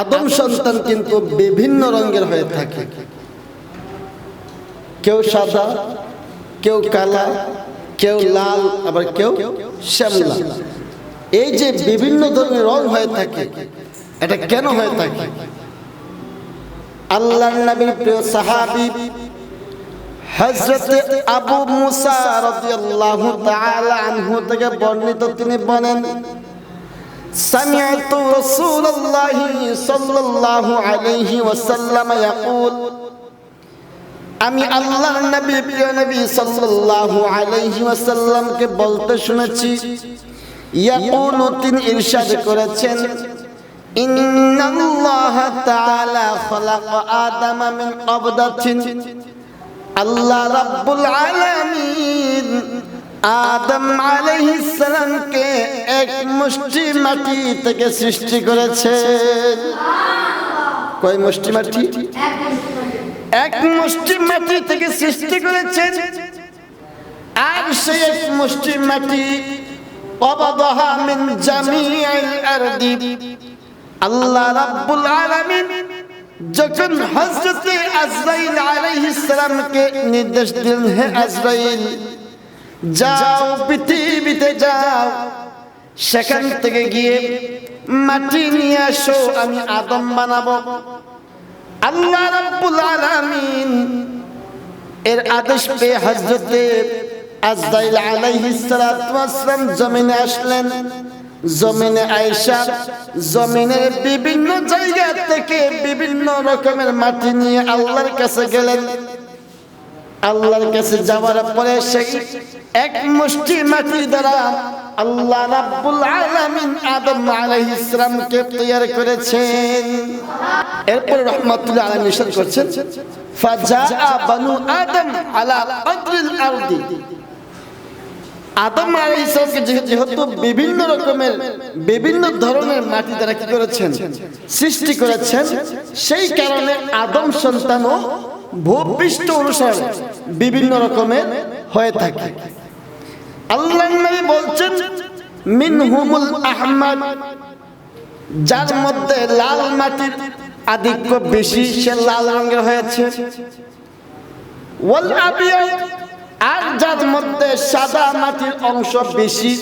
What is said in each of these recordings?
আদম সন্তান কিন্তু বিভিন্ন রঙের হয়ে থাকে। কেউ সাদা কেউ কালা কেউ লাল আবার কেউ শ্যামলা। এই যে বিভিন্ন ধরনের রং হয়ে থাকে এটা কেন হয়ে থাকে? আল্লাহ নবীর প্রিয় সাহাবী হযরত আবু মুসা রাদিয়াল্লাহু তাআলা আনহু থেকে বর্ণিত তিনি বলেন سمعت رسول الله صلى الله عليه وسلم يقول আমি আল্লাহর নবী প্রিয় নবী সাল্লাল্লাহু আলাইহি ওয়াসাল্লামকে বলতে শুনেছি ইয়াকুলু তিনি ইরশাদ করেছেন ইন্নাল্লাহ তাআলা খালাকা আদামা মিন কবদাতিন আল্লাহ রাব্বুল আলামিন আদম আলাইহিস সালামকে এক মুষ্টি মাটি থেকে সৃষ্টি করেছেন কয় মুষ্টি মাটি? এক মুষ্টি মাটি থেকে সৃষ্টি করেছেন আর সেই এক মুষ্টি মাটি আল্লাহ রাব্বুল আলামিন যখন হযরত আজরাইল আলাইহিস সালামকে নির্দেশ দিলেন, হে আজরাইল, যাও পৃথিবীতে যাও সেখান থেকে গিয়ে মাটি নিয়ে আসো আমি আদম বানাবো। আল্লাহ রাব্বুল আলামিন এর আদেশ পেয়ে হযরতে আজরাইল আলাইহিস সালাতু ওয়াসসালাম জমিনে আসলেন। জমিনে আয়েশা জমিনের বিভিন্ন জায়গা থেকে বিভিন্ন রকমের মাটি নিয়ে আল্লাহর কাছে গেলেন। আল্লাহর কাছে যাওয়ার পরে সেই এক মুষ্টি মাটি দ্বারা আল্লাহ রাব্বুল আলামিন আদম আলাইহিস সালামকে তৈরি করেছেন। এরপর রহমাতুল্লাহ আলাইহি নিষেধ করছেন, ফাজা বানু আদম আলা কদরিল আরদি। আদম আলাইহিস সালামকে যেহেতু বিভিন্ন রকমের, বিভিন্ন ধরনের মাটি দ্বারা কি করেছেন? সৃষ্টি করেছেন। সেই কারণে আদম সন্তানও ভূপৃষ্ঠ অনুসারে বিভিন্ন রকমের হয়ে থাকে। আল্লাহ নবী বলছেন, মিনহুমুল আহমাদ, যার মধ্যে লাল মাটির আধিক্য বেশি, সে লাল রঙের হয়েছে। ওয়াল আবিয়াদ আর যার মধ্যে সাদা মাটির অংশ বেশি,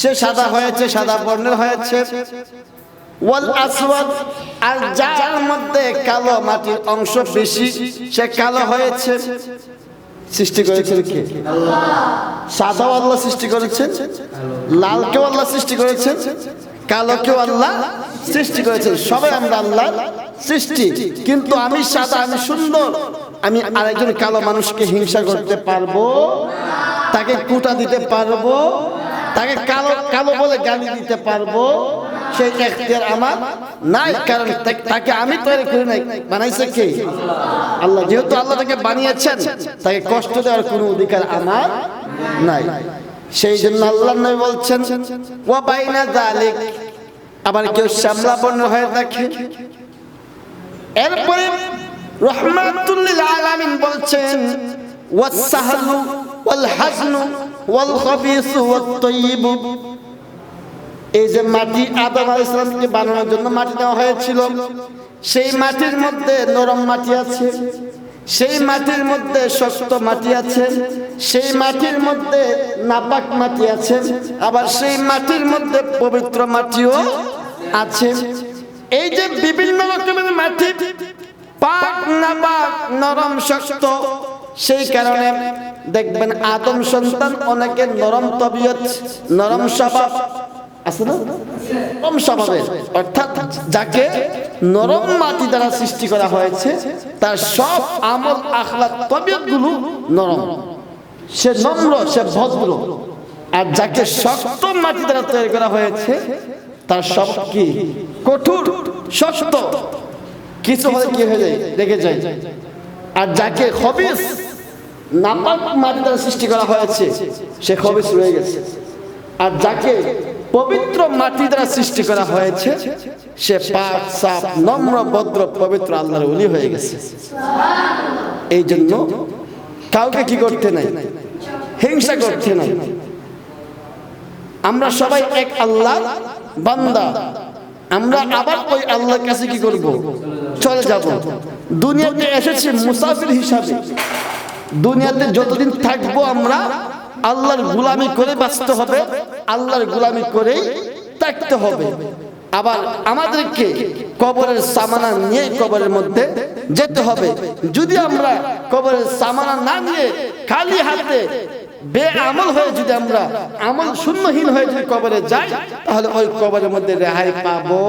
সে সাদা হয়েছে, সাদা বর্ণের হয়েছে। ওয়াল আসওয়াদ, আর যার মধ্যে কালো মাটির অংশ বেশি, সে কালো হয়েছে। সৃষ্টি করেছেন কে? সাদাও আল্লাহ সৃষ্টি করেছেন? লালকেও আল্লাহ সৃষ্টি করেছেন? কালোকেও আল্লাহ সৃষ্টি করেছেন। সবাই আমরা আল্লাহ সৃষ্টি। কিন্তু আমি সাদা, আমি সুন্দর। আমি আরেকজন কালো মানুষকে হিংসা করতে পারব? তাকে কুটা দিতে পারব? তাকে কালো কালো বলে গালি দিতে পারব? সেই এখতিয়ার আমার নাই, কারণ তাকে আমি তৈরি করি নাই। বানাইছে কে? আল্লাহ। যেহেতু আল্লাহ তাকে বানিয়েছেন, তাকে কষ্ট দেওয়ার কোনো অধিকার আমার নাই। সেই জন্য আল্লাহ বলছেন আবার কেউ শ্যামলা বর্ণ হয়ে থাকে এরপরে রহমাতুল্লিল আলামিন বলছেন ওয়াসাহলু ওয়াল হাজনু ওয়াল খাবিসু ওয়াত তাইয়িবু এই যে মাটি আদম আলাইহিস সালামকে বানানোর জন্য মাটি দেওয়া হয়েছিল, সেই মাটির মধ্যে নরম মাটি আছে, সেই মাটির মধ্যে শক্ত মাটি আছে, সেই মাটির মধ্যে নাপাক মাটি আছে, আবার সেই মাটির মধ্যে পবিত্র মাটিও আছে। এই যে বিভিন্ন রকমের মাটি, পাক, নাপাক, নরম, শক্ত, সেই কারণে দেখবেন আদম সন্তান অনেকে নরম তবিয়ত, নরম স্বভাব আছে না? নরম স্বভাবের। অর্থাৎ যাকে নরম মাটি দ্বারা সৃষ্টি করা হয়েছে, তার সব আমল আখলাক তবিয়তগুলো নরম। সে নম্র, সে ভদ্র। আর যাকে শক্ত মাটি দ্বারা তৈরি করা হয়েছে, তার সব কি? কঠোর, শক্ত। কিছু হলে কি হয়ে যায়? রেগে যায়। আর যাকে খবিস, নাপাক মাটি দ্বারা সৃষ্টি করা হয়েছে, সে খবিস রয়ে গেছে। আর যাকে পবিত্র মাটি দ্বারা সৃষ্টি করা হয়েছে, সে পাক, সাপ, নম্র, ভদ্র, পবিত্র আল্লাহর উলি হয়ে গেছে। এই জন্য কাউকে কি করতে নাই? হিংসা করতে নাই। আমরা সবাই এক আল্লাহ, বান্দা। আমরা আবার ওই আল্লাহর কাছে কি করব? চলে যাব। দুনিয়াতে এসেছে মুসাফির হিসাবে। দুনিয়াতে যতদিন থাকব আমরা আল্লাহর গুলামি করে বাঁচতে হবে, আল্লাহর গুলামি করেই থাকতে হবে। আবার আমাদেরকে কবরের সামানা নিয়ে কবরের মধ্যে যেতে হবে। যদি আমরা কবরের সামানা না নিয়ে খালি হাতে বেআমল হয়ে যদি আমরা আমল শূন্যহীন হয়ে যদি কবরে যাই, তাহলে ওই কবরের মধ্যে রেহাই পাবো।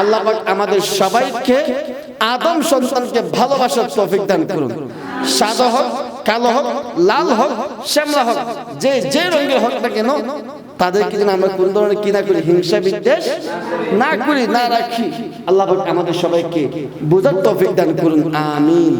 আল্লাহ আমাদের সবাইকে, আদম সন্তানকে ভালোবাসার তৌফিক দান করুন। সাদা কালো হোক, লাল হোক, শ্যামলা হোক, যে যে রঙের হোক না কেন, তাদেরকে যেন আমরা কোন ধরনের কি না করি, হিংসা বিদ্বেষ না করি, না রাখি। আল্লাহ আমাদের সবাইকে বোঝার তৌফিক দান করুন, আমিন।